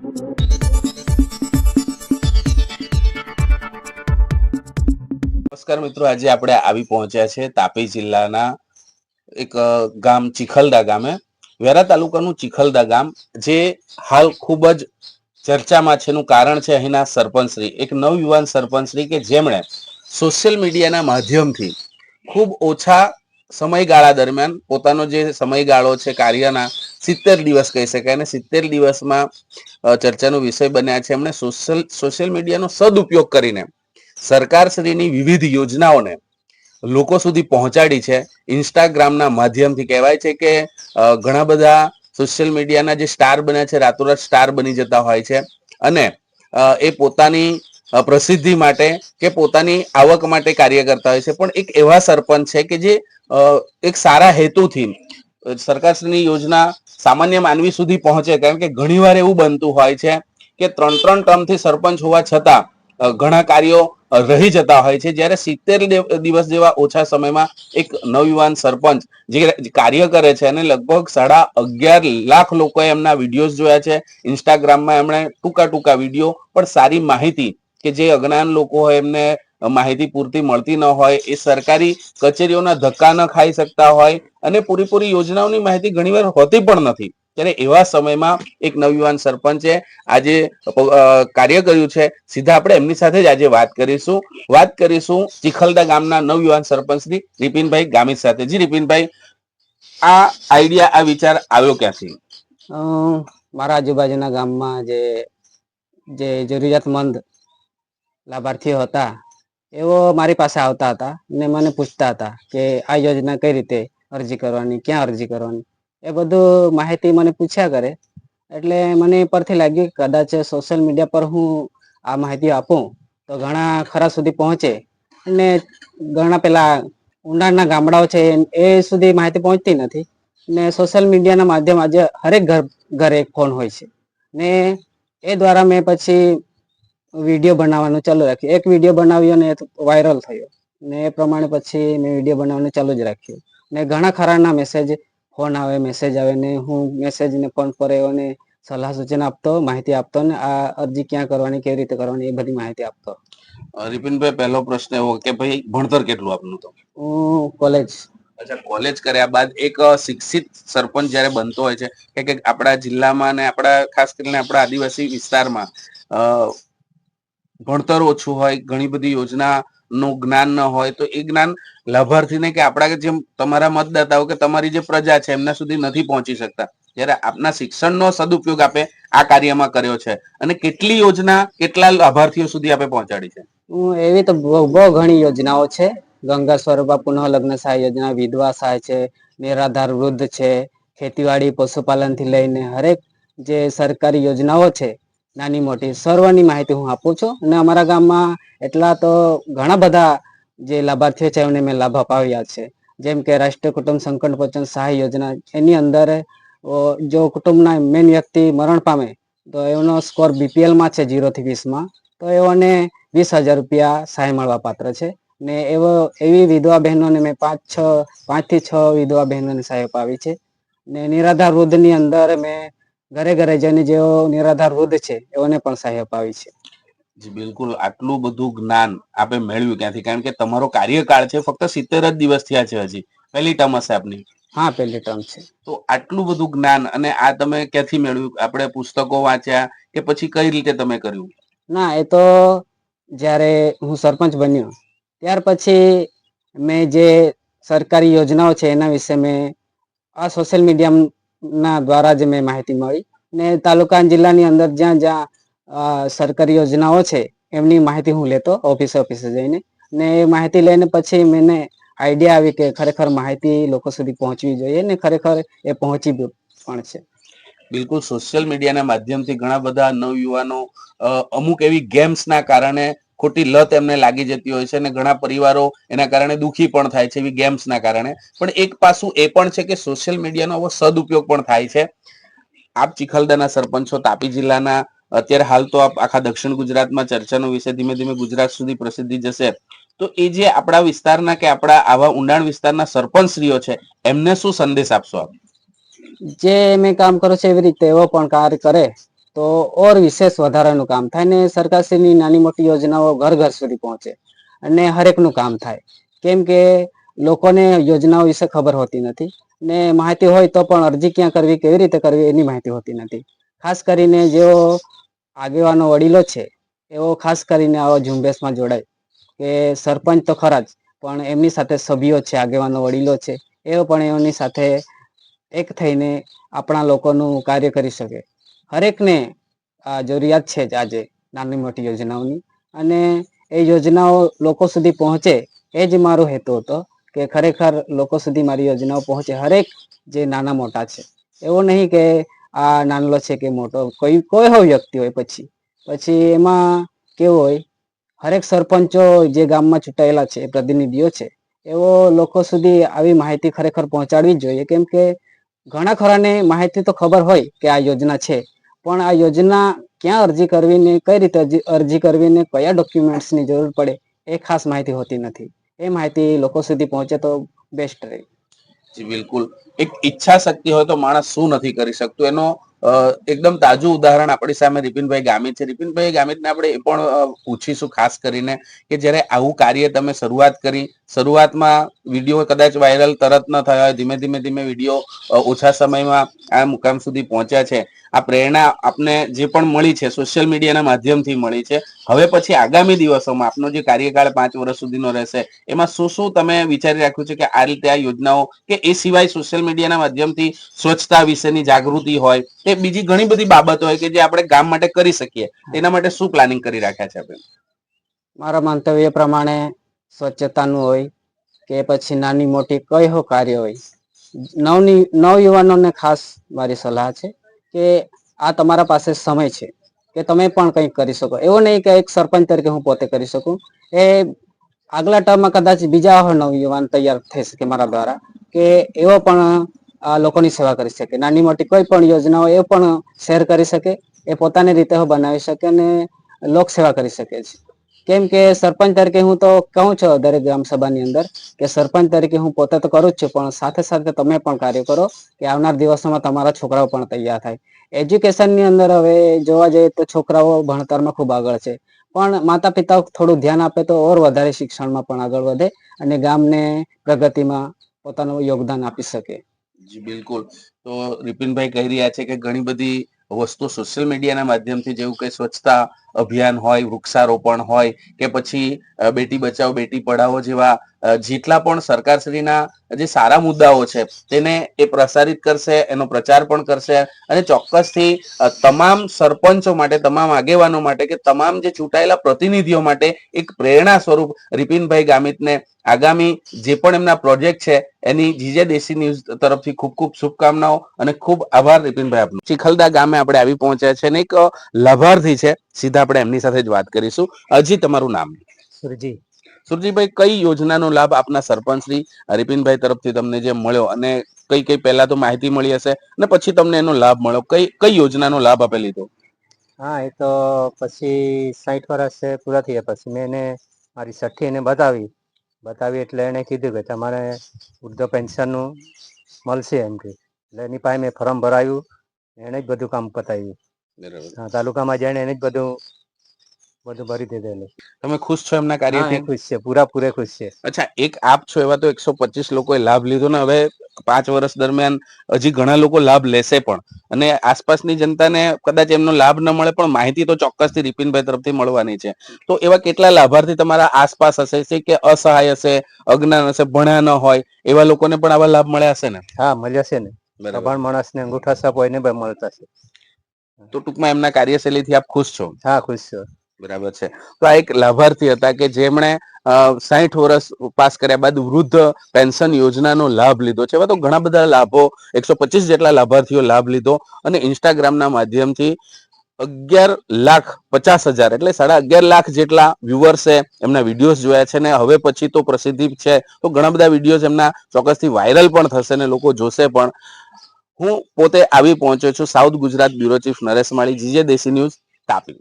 નમસ્કાર મિત્રો, આજે આપણે આવી પહોંચ્યા છે તાપી જિલ્લાના એક ગામ ચિખલદા ગામે. વેરા તાલુકાનું ચિખલદા ગામ, જે હાલ ખૂબ જ ચર્ચામાં છે એનું કારણ છે અહીંના સરપંચશ્રી. એક નવયુવાન સરપંચશ્રી કે જેમણે સોશિયલ મીડિયાના માધ્યમથી ખૂબ ઓછા સમયગાળા દરમિયાન પોતાનો જે સમયગાળો છે કાર્યના સિત્તેર દિવસ કહી શકાય અને સિત્તેર દિવસમાં ચર્ચાનો વિષય બન્યા છે. એમણે સોશિયલ સોશિયલ મીડિયાનો સદુપયોગ કરીને સરકારશ્રીની વિવિધ યોજનાઓને લોકો સુધી પહોંચાડી છે. ઇન્સ્ટાગ્રામના માધ્યમથી કહેવાય છે કે ઘણા બધા સોશિયલ મીડિયાના જે સ્ટાર બન્યા છે, રાતોરાત સ્ટાર બની જતા હોય છે અને એ પોતાની પ્રસિદ્ધિ માટે કે પોતાની આવક માટે કાર્ય કરતા હોય છે. પણ એક એવા સરપંચ છે કે જે એક સારા હેતુથી સરકારશ્રીની યોજના સામાન્ય માનવી સુધી પહોંચે કારણ કે ઘણીવાર એવું બનતું હોય છે કે ત્રણ ત્રણ ટર્મથી સરપંચ હોવા છતાં ઘણા કાર્યો રહી જતા હોય છે. જ્યારે સિત્તેર દિવસ જેવા ઓછા સમયમાં એક નવયુવાન સરપંચ જે કાર્ય કરે છે અને લગભગ સાડા અગિયાર લાખ લોકોએ એમના વિડીયોઝ જોયા છે. ઇન્સ્ટાગ્રામમાં એમણે ટૂંકા ટૂંકા વીડિયો પણ સારી માહિતી કે જે અજ્ઞાન લોકો હોય એમને માહિતી પૂરતી મળતી ન હોય, એ સરકારી કચેરીઓના ધક્કા ન ખાઈ શકતા હોય અને પૂરેપૂરી યોજનાઓની માહિતી ઘણીવાર હોતી પણ નથી. ત્યારે એવા સમયમાં એક નવયુવાન સરપંચે આજે કાર્ય કર્યું છે. સીધા આપણે એમની સાથે જ આજે વાત કરીશું. વાત કરીશું ચિખલદા ગામના નવયુવાન સરપંચ શ્રી રિપિનભાઈ ગામિત સાથે. જી રિપિનભાઈ, આ આઈડિયા, આ વિચાર આવ્યો ક્યાંથી? મારા આજુબાજુના ગામમાં જે જે જરૂરિયાતમંદ લાભાર્થીઓ હતા એઓ મારી પાસે આવતા હતા ને મને પૂછતા હતા કે આ યોજના કઈ રીતે અરજી કરવાની, ક્યાં અરજી કરવાની? એ બધું માહિતી મને પૂછ્યા કરે. એટલે મને પરથી લાગ્યું કે કદાચ સોશિયલ મીડિયા પર હું આ માહિતી આપું તો ઘણા ખરા સુધી પહોંચે. અને ઘણા પેલા ઊંડાણના ગામડાઓ છે એ સુધી માહિતી પહોંચતી નથી. ને સોશિયલ મીડિયાના માધ્યમ આજે હરેક ઘર, ઘરે એક ફોન હોય છે. ને એ દ્વારા મેં પછી વીડિયો બનાવવાનું ચાલુ રાખ્યું. એક વીડિયો બનાવ્યો ને વાયરલ થયો. ને એ પ્રમાણે પછી મેં વીડિયો બનાવવાનું ચાલુ જ રાખ્યું. ને ઘણા ખરાના મેસેજ ફોન આવે મેસેજ આવે ને હું મેસેજ ને ફોન પર એઓને સલાહ સૂચન આપતો માહિતી આપતો ને આ અરજી ક્યાં કરવાની કેવી રીતે કરવાની એ બધી માહિતી આપતો. રિપિનભાઈ પહેલો પ્રશ્ન એવો કે ભાઈ ભણતર કેટલું આપનું તો? હું કોલેજ અચ્છા કોલેજ કર્યા બાદ એક શિક્ષિત સરપંચ જ્યારે બનતો હોય છે કે કે આપણા જિલ્લામાં અને આપણા ખાસ કરીને આપણા આદિવાસી વિસ્તારમાં ભણતર ઓછું હોય, ઘણી બધી યોજનાનું જ્ઞાન ન હોય, તો એ જ્ઞાન લાભાર્થીને કે આપણા જેમ તમારા મતદાતાઓ કે તમારી જે પ્રજા છે, એમના સુધી નથી પહોંચી શકતા. જ્યારે આપના શિક્ષણનો સદુપયોગ આપે આ કાર્યમાં કર્યો છે. અને કેટલી યોજના, કેટલા લાભાર્થીઓ સુધી આપે પહોંચાડી છે? એવી તો બહુ ઘણી યોજનાઓ છે. ગંગા સ્વરૂપા પુનઃ લગ્ન સહાય યોજના, વિધવા સહાય છે, નિરાધાર વૃદ્ધ છે, ખેતીવાડી પશુપાલનથી લઈને હરેક જે સરકારી યોજનાઓ છે નાની મોટી સર્વની માહિતી હું આપું છું અને અમારા ગામમાં એટલા તો ઘણા બધા જે લાભાર્થીઓ છે એમને મેં લાભ અપાવ્યા છે. જેમ કે રાષ્ટ્રીય કુટુંબ સંકટ પોચન સહાય યોજના, એની અંદર જો કુટુંબના મેન વ્યક્તિ મરણ પામે, તો એનો સ્કોર બીપીએલમાં છે જીરો થી વીસ તો એઓને વીસ હજાર રૂપિયા સહાય મળવા પાત્ર છે. ને એવો, એવી વિધવા બહેનોને મેં પાંચ, છ પાંચથી છ વિધવા બહેનોને સહાય અપાવી છે. ને નિરાધાર વૃદ્ધની અંદર મેં ઘરે ઘરે જઈને જેઓ નિરાધાર વૃદ્ધ છે એઓને પણ સહાય અપાવી છે. જી બિલકુલ. આટલું બધું જ્ઞાન આપે મેળવ્યું ક્યાંથી? કારણ કે તમારો કાર્યકાળ છે ફક્ત સિત્તેર જ દિવસ થયા છે હજી. પહેલી ટર્મ હશે આપની. હા પહેલી ટર્મ છે. તો આટલું બધું જ્ઞાન અને આ તમે ક્યાંથી મેળવ્યું? આપણે પુસ્તકો વાંચ્યા કે પછી કઈ રીતે તમે કર્યું? ના એ તો જ્યારે હું સરપંચ બન્યો ત્યાર પછી મેં જે સરકારી યોજનાઓ છે એના વિશે મેં આ સોશિયલ મીડિયા ના દ્વારા જ મેં માહિતી મળી. ને તાલુકા જિલ્લાની અંદર જ્યાં જ્યાં સરકારી યોજનાઓ છે, એમની માહિતી હું લેતો ઓફિસે ઓફિસે જઈને. ને એ માહિતી લઈને પછી મને આઈડિયા આવી કે ખરેખર માહિતી લોકો સુધી પહોંચવી જોઈએ ને ખરેખર એ પહોંચી પણ છે. બિલકુલ, સોશિયલ મીડિયાના માધ્યમથી ઘણા બધા નવયુવાનો અમુક એવી ગેમ્સના કારણે ખોટી લત એમને લાગી જતી હોય છે અને ઘણા પરિવારો એના કારણે દુખી પણ થાય છે એવી ગેમ્સના કારણે. પણ એક પાસું એ પણ છે કે સોશિયલ મીડિયાનો આવો સદુપયોગ પણ થાય છે. આપ ચિખલદાના સરપંચો તાપી જિલ્લાના. અત્યારે હાલ તો આપ આખા દક્ષિણ ગુજરાતમાં ચર્ચાનો વિષય ધીમે ધીમે ગુજરાત સુધી પ્રસિદ્ધિ જશે. તો એ જે આપણા વિસ્તારના કે આપણા આવા ઊંડાણ વિસ્તારના સરપંચશ્રીઓ છે, એમને શું સંદેશ આપશો આપ? જે મેં કામ કરો છે એવી રીતે એવો પણ કાર્ય કરે. તો ઓર વિશેષ વધારાનું કામ થાય ને સરકારશ્રીની નાની મોટી યોજનાઓ ઘર ઘર સુધી પહોંચે અને હરેકનું કામ થાય. કેમ કે લોકોને યોજનાઓ વિશે ખબર હોતી નથી ને માહિતી હોય તો પણ અરજી ક્યાં કરવી, કેવી રીતે કરવી એની માહિતી હોતી નથી. ખાસ કરીને જેઓ આગેવાનો વડીલો છે એવો ખાસ કરીને આવા ઝુંબેશમાં જોડાય કે સરપંચ તો ખરા જ, પણ એમની સાથે સભ્યો છે, આગેવાનો વડીલો છે, એઓ પણ એમની સાથે એક થઈને આપણા લોકોનું કાર્ય કરી શકે. હરેકને જરૂરિયાત છે જ આજે નાની મોટી યોજનાઓની. અને એ યોજનાઓ લોકો સુધી પહોંચે એ જ મારો હેતુ હતો કે ખરેખર લોકો સુધી મારી યોજનાઓ પહોંચે. હરેક જે નાના મોટા છે, એવો નહીં કે આ નાનલો છે કે મોટો, કોઈ કોઈ હોય વ્યક્તિ હોય પછી. પછી એમાં કેવું હોય, હરેક સરપંચો જે ગામમાં ચૂંટાયેલા છે, પ્રતિનિધિઓ છે, એવો લોકો સુધી આવી માહિતી ખરેખર પહોંચાડવી જોઈએ. કેમ કે ઘણા ખરાને માહિતી તો ખબર હોય કે આ યોજના છે પણ આ યોજના ક્યાં અરજી કરવી ને કઈ રીતે અરજી- કરવી ને કયા ડોક્યુમેન્ટ્સની જરૂર પડે, એ ખાસ માહિતી હોતી નથી. એ માહિતી લોકો સુધી પહોંચે તો બેસ્ટ રહે. જી, બિલકુલ. એક ઈચ્છા શક્તિ હોય તો માણસ શું નથી કરી શકતું? એનો એકદમ તાજું ઉદાહરણ આપણી સામે રિપિનભાઈ ગામિત છે. રિપિનભાઈ ગામિતને આપણે એ પણ પૂછીશું ખાસ કરીને કે જ્યારે આવું કાર્ય તમે શરૂઆત કરી, શરૂઆતમાં વીડિયો કદાચ વાયરલ તરત ન થયા હોય, ધીમે ધીમે ધીમે વીડિયો ઓછા સમયમાં આ મુકામ સુધી પહોંચ્યા છે. આ પ્રેરણા આપને જે પણ મળી છે, સોશિયલ મીડિયાના માધ્યમથી મળી છે. હવે પછી આગામી દિવસોમાં આપનો જે કાર્યકાળ પાંચ વર્ષ સુધીનો રહેશે, એમાં શું શું તમે વિચારી રાખ્યું છે કે આ રીતે આ યોજનાઓ કે એ સિવાય સોશિયલ મીડિયાના માધ્યમથી સ્વચ્છતા વિશેની જાગૃતિ હોય કે બીજી ઘણી બધી બાબતો હોય કે જે આપણે ગામ માટે કરી શકીએ. એના માટે શું પ્લાનિંગ કરી રાખ્યા છે આપણે? મારા મંતવ્ય પ્રમાણે સ્વચ્છતાનું હોય કે પછી નાની મોટી હો કાર્ય હોય. નવની, નવયુવાનોને ખાસ મારી સલાહ છે કે આ તમારા પાસે સમય છે કે તમે પણ કંઈક કરી શકો. એવું નહીં કે એક સરપંચ તરીકે હું પોતે કરી શકું. એ આગલા ટર્મમાં કદાચ બીજા નવયુવાન તૈયાર થઈ શકે મારા દ્વારા. કે એવો પણ આ લોકોની સેવા કરી શકે. નાની મોટી કોઈ પણ યોજનાઓ એ પણ શેર કરી શકે, એ પોતાની રીતે બનાવી શકે અને લોક સેવા કરી શકે છે. કેમ કે સરપંચ તરીકે હું તો કહું છું દરેક ગ્રામ સભાની અંદર કે સરપંચ તરીકે હું પોતે તો કરું જ છું, પણ સાથે સાથે તમે પણ કાર્ય કરો કે આવનાર દિવસોમાં તમારા છોકરાઓ પણ તૈયાર થાય. એજ્યુકેશનની અંદર હવે જોવા જઈએ તો છોકરાઓ ભણતરમાં ખૂબ આગળ છે. પણ માતા પિતા થોડું ધ્યાન આપે તો ઓર વધારે શિક્ષણમાં પણ આગળ વધે અને ગામને પ્રગતિમાં પોતાનું યોગદાન આપી શકે. જી, બિલકુલ. તો રિપિનભાઈ કહી રહ્યા છે કે ઘણી બધી વસ્તુ સોશિયલ મીડિયાના માધ્યમથી, જેવું કે સ્વચ્છતા અભિયાન હોય, વૃક્ષારોપણ હોય કે પછી બેટી બચાવો, બેટી પઢાઓ જેવા જેટલા પણ સરકારશ્રીના જે સારા મુદ્દાઓ છે તેને એ પ્રસારિત કરશે, એનો પ્રચાર પણ કરશે અને ચોક્કસથી તમામ સરપંચો માટે, તમામ આગેવાનો માટે કે તમામ જે ચૂંટાયેલા પ્રતિનિધિઓ માટે એક પ્રેરણા સ્વરૂપ રિપિનભાઈ ગામિતને આગામી જે પણ એમના પ્રોજેક્ટ છે એની જીજે દેશી ન્યૂઝ તરફથી ખૂબ ખૂબ શુભકામનાઓ અને ખૂબ આભાર રિપિનભાઈ આપનો. ચિખલદા ગામે આપણે આવી પહોંચ્યા છે અને એક લાભાર્થી છે સીધા આપણે એમની સાથે જ વાત કરીશું. હજી તમારું નામ. સુરજી. સુરજીભાઈ કઈ યોજનાનો લાભ આપના સરપંચ શ્રી હરિપિનભાઈ તરફથી તમને જે મળ્યો અને કઈ કઈ પહેલા તો માહિતી મળી હશે અને પછી તમને એનો લાભ મળ્યો. કઈ કઈ યોજનાનો લાભ આપે લીધો હા એ તો પછી સાઠ વર્ષ પૂરા થયા પછી મેં એને મારી સઠ્ઠી એને બતાવી. બતાવી એટલે એણે કીધું કે તમારે વૃદ્ધ પેન્શનનું મળશે એમ કે. એટલે એની પાસે મેં ફોર્મ ભરાયું એણે જ બધું કામ પતાવ્યું. હા તાલુકામાં જઈને એને જ બધું બધું ભરી દીધેલું. તમે ખુશ છો એમના કાર્યથી? ખુશ છે પૂરા પૂરે ખુશ છે. અચ્છા એક આપ છો એવા તો એકસો પચીસ લોકોએ લાભ લીધો ને હવે પાંચ વર્ષ દરમિયાન હજી ઘણા લોકો લાભ લેશે પણ. અને આસપાસની જનતાને કદાચ એમનો લાભ ન મળે પણ માહિતી તો ચોક્કસથી રિપિનભાઈ તરફથી મળવાની છે. તો એવા કેટલા લાભાર્થી તમારા આસપાસ હશે? કે અસહાય હશે અજ્ઞાન હશે ભણ્યા ન હોય એવા લોકોને પણ આવા લાભ મળ્યા હશે ને? હા મળ્યા છે ને. અભણ માણસને અંગૂઠા સાપ હોય ને મળતા છે. તો ટૂંકમાં એમના કાર્યશૈલીથી આપ ખુશ છો? હા ખુશ છો. બરાબર છે. તો આ એક લાભાર્થી હતા કે જેમણે સાહીઠ વર્ષ પાસ કર્યા બાદ વૃદ્ધ પેન્શન યોજનાનો લાભ લીધો છે. એવા તો ઘણા બધા લાભો એકસો પચીસ જેટલા લાભાર્થીઓ લાભ લીધો અને ઇન્સ્ટાગ્રામના માધ્યમથી અગિયાર લાખ પચાસ હજાર એટલે સાડા અગિયાર લાખ જેટલા વ્યુઅર્સે એમના વિડીયોઝ જોયા છે ને હવે પછી તો પ્રસિદ્ધિ છે. તો ઘણા બધા વિડીયોઝ એમના ચોક્કસથી વાયરલ પણ થશે ને લોકો જોશે પણ. હું પોતે આવી પહોંચ્યો છું. South Gujarat bureau chief Naresh Mali, GJ Desi news Tapi.